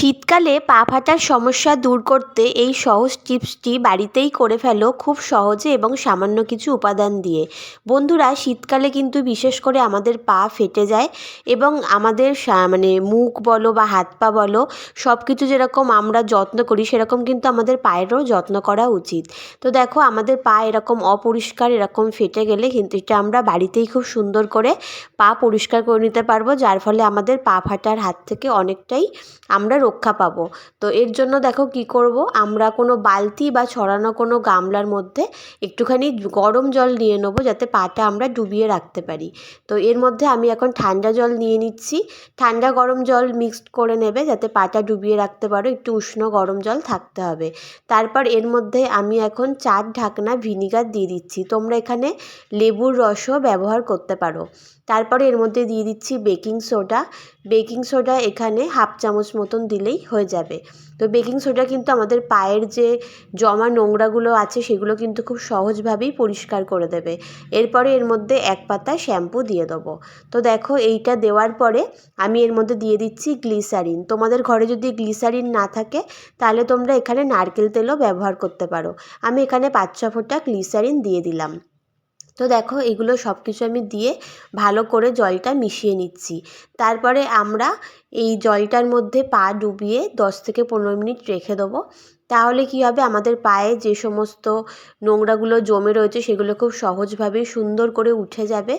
শীতকালে পা ফাটার সমস্যা দূর করতে এই সহজ টিপসটি বাড়িতেই করে ফেলো খুব সহজে এবং সামান্য কিছু উপাদান দিয়ে। বন্ধুরা, শীতকালে কিন্তু বিশেষ করে আমাদের পা ফেটে যায় এবং আমাদের মানে মুখ বলো বা হাত পা বলো সব কিছু যেরকম আমরা যত্ন করি, সেরকম কিন্তু আমাদের পায়েরও যত্ন করা উচিত। তো দেখো, আমাদের পা এরকম অপরিষ্কার, এরকম ফেটে গেলে কিন্তু এটা আমরা বাড়িতেই খুব সুন্দর করে পা পরিষ্কার করে নিতে পারব, যার ফলে আমাদের পা ফাটার হাত থেকে অনেকটাই আমরা রক্ষা পাবো। তো এর জন্য দেখো কি করব? আমরা কোনো বালতি বা ছড়ানো কোনো গামলার মধ্যে একটুখানি গরম জল নিয়ে নেব যাতে পাটা আমরা ডুবিয়ে রাখতে পারি। তো এর মধ্যে আমি এখন ঠান্ডা জল নিয়ে নিচ্ছি। ঠান্ডা গরম জল মিক্সড করে নেবে যাতে পাটা ডুবিয়ে রাখতে পারো। একটু উষ্ণ গরম জল থাকতে হবে। তারপর এর মধ্যে আমি এখন চার ঢাকনা ভিনিগার দিয়ে দিচ্ছি। তোমরা এখানে লেবুর রসও ব্যবহার করতে পারো। তারপরে এর মধ্যে দিয়ে দিচ্ছি বেকিং সোডা। বেকিং সোডা এখানে হাফ চামচ মতন দিলেই হয়ে যাবে। তো বেকিং সোডা কিন্তু আমাদের পায়ের যে জমা নোংরাগুলো আছে, সেগুলো কিন্তু খুব সহজভাবেই পরিষ্কার করে দেবে। এরপরে এর মধ্যে এক পাতা শ্যাম্পু দিয়ে দেবো। তো দেখো, এইটা দেওয়ার পরে আমি এর মধ্যে দিয়ে দিচ্ছি গ্লিসারিন তোমাদের ঘরে যদি গ্লিসারিন না থাকে, তাহলে তোমরা এখানে নারকেল তেলও ব্যবহার করতে পারো। আমি এখানে পাঁচ ছ ফোঁটা গ্লিসারিন দিয়ে দিলাম। তো দেখো, এগুলো সব কিছু আমি দিয়ে ভালো করে জলটা মিশিয়ে নিচ্ছি। তারপরে আমরা এই জলটার মধ্যে পা ডুবিয়ে দশ থেকে পনেরো মিনিট রেখে দেবো। তাহলে কী হবে, আমাদের পায়ে যে সমস্ত নোংরাগুলো জমে রয়েছে, সেগুলো খুব সহজভাবে সুন্দর করে উঠে যাবে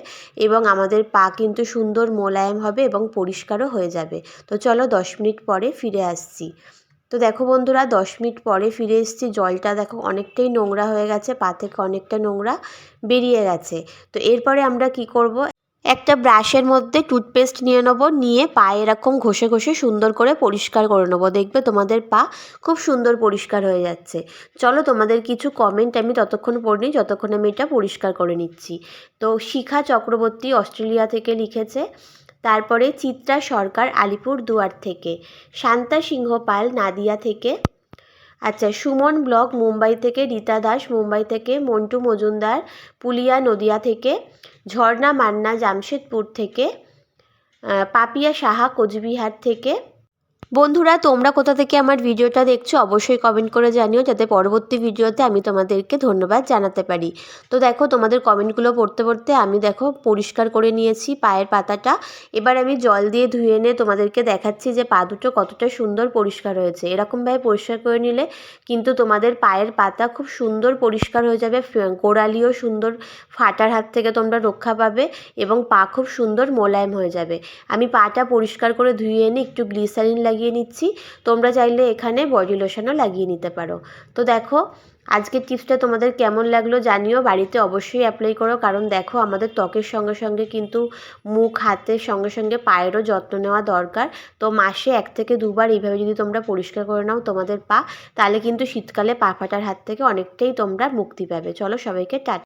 এবং আমাদের পা কিন্তু সুন্দর মোলায়েম হবে এবং পরিষ্কারও হয়ে যাবে। তো চলো দশ মিনিট পরে ফিরে আসছি। তো দেখো বন্ধুরা, দশ মিনিট পরে ফিরে এসেছি। জলটা দেখো অনেকটাই নোংরা হয়ে গেছে, পা থেকে অনেকটা নোংরা বেরিয়ে গেছে। তো এরপরে আমরা কি করব? একটা ব্রাশের মধ্যে টুথপেস্ট নিয়ে নেব, নিয়ে পায়ে এরকম ঘষে ঘষে সুন্দর করে পরিষ্কার করে নেব। দেখবে তোমাদের পা খুব সুন্দর পরিষ্কার হয়ে যাচ্ছে। চলো তোমাদের কিছু কমেন্ট আমি ততক্ষণ পড়িনি যতক্ষণ আমি এটা পরিষ্কার করে নিচ্ছি। তো শিখা চক্রবর্তী অস্ট্রেলিয়া থেকে লিখেছে তারপরে চিত্রা সরকার আলিপুর দুয়ার থেকে, শান্তা সিংহ পাল নাদিয়া থেকে। আচ্ছা সুমন ব্লক মুম্বাই থেকে, রীতা দাস মুম্বাই থেকে, মন্টু মজুমদার পুলিয়া নদিয়া থেকে, ঝর্ণা মান্না জামশেদপুর থেকে পাপিয়া সাহা কোচবিহার থেকে বন্ধুরা, তোমরা কোথা থেকে আমার ভিডিওটা দেখছ অবশ্যই কমেন্ট করে জানিও, যাতে পরবর্তী ভিডিওতে আমি তোমাদেরকে ধন্যবাদ জানাতে পারি। তো দেখো, তোমাদের কমেন্টগুলো পড়তে পড়তে আমি দেখো পরিষ্কার করে নিয়েছি পায়ের পাতাটা। এবার আমি জল দিয়ে ধুয়ে এনে তোমাদেরকে দেখাচ্ছি যে পা দুটো কতটা সুন্দর পরিষ্কার হয়েছে। এরকমভাবে পরিষ্কার করে নিলে কিন্তু তোমাদের পায়ের পাতা খুব সুন্দর পরিষ্কার হয়ে যাবে গোড়ালিও সুন্দর ফাটার হাত থেকে তোমরা রক্ষা পাবে এবং পা খুব সুন্দর মোলায়েম হয়ে যাবে। আমি পাটা পরিষ্কার করে ধুয়ে এনে একটু গ্লিসারিন লাগিয়ে লাগিয়ে নিচ্ছি। তোমরা চাইলে এখানে বডি লোশনও লাগিয়ে নিতে পারো। তো দেখো, আজকের টিপসটা তোমাদের কেমন লাগল জানিও। বাড়িতে অবশ্যই অ্যাপ্লাই করো। কারণ দেখো, আমাদের ত্বকের সঙ্গে সঙ্গে কিন্তু মুখ, হাতের সঙ্গে সঙ্গে পায়েরও যত্ন নেওয়া দরকার। তো মাসে এক থেকে দুবার এইভাবে যদি তোমরা পরিষ্কার করে নাও তোমাদের পা, তাহলে কিন্তু শীতকালে পা ফাটার হাত থেকে অনেকটাই তোমরা মুক্তি পাবে। চলো সবাইকে টাটা